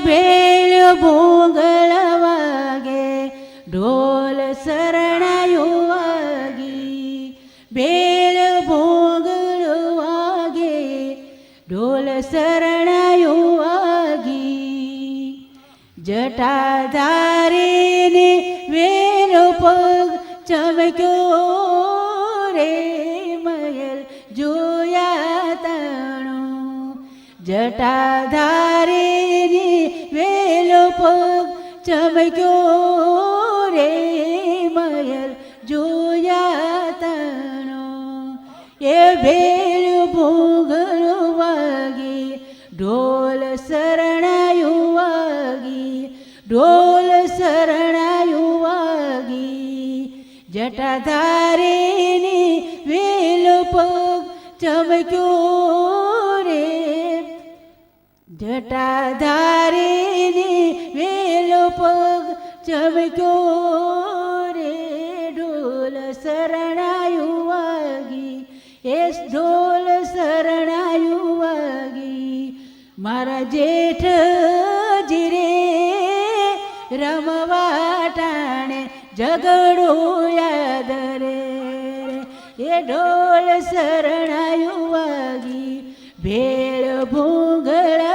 ભેલ ભોગલ વાગે ઢોલ શરણાયો વાગી ભેલ ભોગલ વાગે ઢોલ શરણાયો વાગી જટાધારીને વેલો પગ ચમક્યો જટાધારીને વેલો પગ ચમક્યો રે મયલ જોયા તણો. એ ભેલ ભોગણો વાગી, ઢોલ શરણાયું વાગી, ઢોલ શરણાયું વાગી. જટાધારીની વેલો પગ ચમક્યો જટાધારીની વેલો પગ ચમક્યો રે, ઢોલ શરણાયું વાગી એ ઢોલ શરણાયું વાગી. મારા જેઠ જીરે રમવા ટાણે ઝઘડો યાદ રે. એ ઢોલ શરણાયું વાગી, ભેળ ભૂંગળ